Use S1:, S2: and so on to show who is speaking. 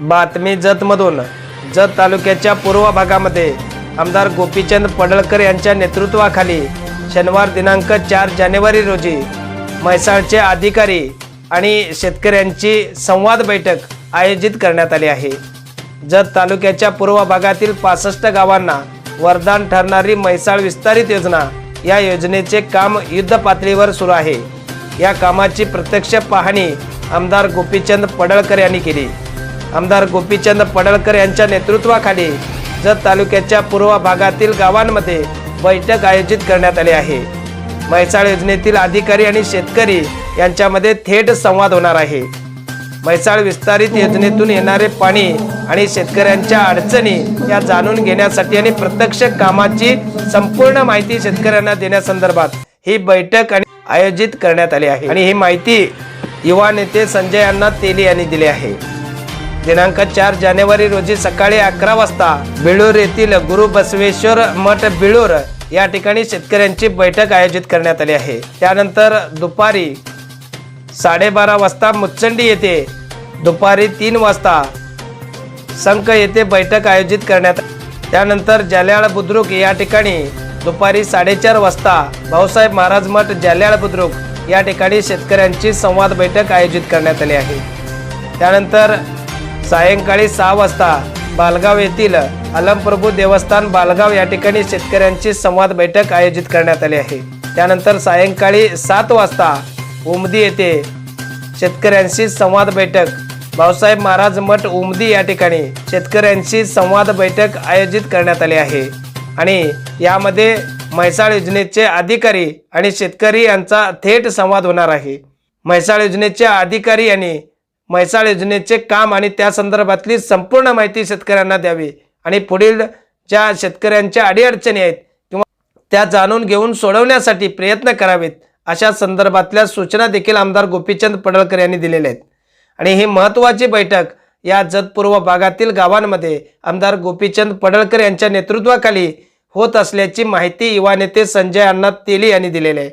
S1: बातमी जतमधून. जत तालुक्याच्या पूर्व भागामध्ये आमदार गोपीचंद पडळकर यांच्या नेतृत्वाखाली शनिवार दिनांक चार जानेवारी रोजी म्हैसाळचे अधिकारी आणि शेतकऱ्यांची संवाद बैठक आयोजित करण्यात आली आहे. जत तालुक्याच्या पूर्व भागातील पासष्ट गावांना वरदान ठरणारी म्हैसाळ विस्तारित योजना या योजनेचे काम युद्ध पातळीवर सुरू आहे. या कामाची प्रत्यक्ष पाहणी आमदार गोपीचंद पडळकर यांनी केली. आमदार गोपीचंद पडळकर यांच्या नेतृत्वाखाली जत तालुक्याच्या पूर्व भागातील गावांमध्ये बैठक आयोजित करण्यात आली आहे. म्हैसाळ योजनेतील अधिकारी आणि शेतकरी यांच्यामध्ये थेट संवाद होणार आहे. म्हैसाळ विस्तारित योजनेतून येणारे पाणी आणि शेतकऱ्यांच्या अडचणी या जाणून घेण्यासाठी आणि प्रत्यक्ष कामाची संपूर्ण माहिती शेतकऱ्यांना देण्यासंदर्भात ही बैठक आणि आयोजित करण्यात आली आहे. आणि ही माहिती युवा नेते संजय अण्णा तेली यांनी दिली आहे. दिनांक चार जानेवारी रोजी सकाळी अकरा वाजता बिळूर येथील गुरु बसवेश्वर मठ बिळूर या ठिकाणी शेतकऱ्यांची बैठक आयोजित करण्यात आली आहे. त्यानंतर दुपारी साडेबारा वाजता मुच्चंडी येथे दुपारी तीन वाजता संख येथे बैठक आयोजित करण्यात त्यानंतर जाल्याळ बुद्रुक या ठिकाणी दुपारी साडेचार वाजता भाऊसाहेब महाराज मठ जाल्याळ बुद्रुक या ठिकाणी शेतकऱ्यांची संवाद बैठक आयोजित करण्यात आली आहे. त्यानंतर सायंकाळी सहा वाजता बालगाव येथील अलमप्रभू देवस्थान बालगाव या ठिकाणी शेतकऱ्यांची संवाद बैठक आयोजित करण्यात आली आहे. त्यानंतर सायंकाळी सात वाजता उमदी येथे शेतकऱ्यांशी संवाद बैठक. भाऊसाहेब महाराज मठ उमदी या ठिकाणी शेतकऱ्यांशी संवाद बैठक आयोजित करण्यात आली आहे. आणि यामध्ये म्हैसाळ योजनेचे अधिकारी आणि शेतकरी यांचा थेट संवाद होणार आहे. म्हैसाळ योजनेचे अधिकारी यांनी म्हैसाळ योजनेचे काम आणि त्या संदर्भातली संपूर्ण माहिती शेतकऱ्यांना द्यावी. आणि पुढील ज्या शेतकऱ्यांच्या अडीअडचणी आहेत किंवा त्या जाणून घेऊन सोडवण्यासाठी प्रयत्न करावेत अशा संदर्भातल्या सूचना देखील आमदार गोपीचंद पडळकर यांनी दिलेल्या आहेत. आणि ही महत्त्वाची बैठक या जतपूर्व भागातील गावांमध्ये आमदार गोपीचंद पडळकर यांच्या नेतृत्वाखाली होत असल्याची माहिती युवा नेते संजय अण्णा तेली यांनी दिलेली आहे.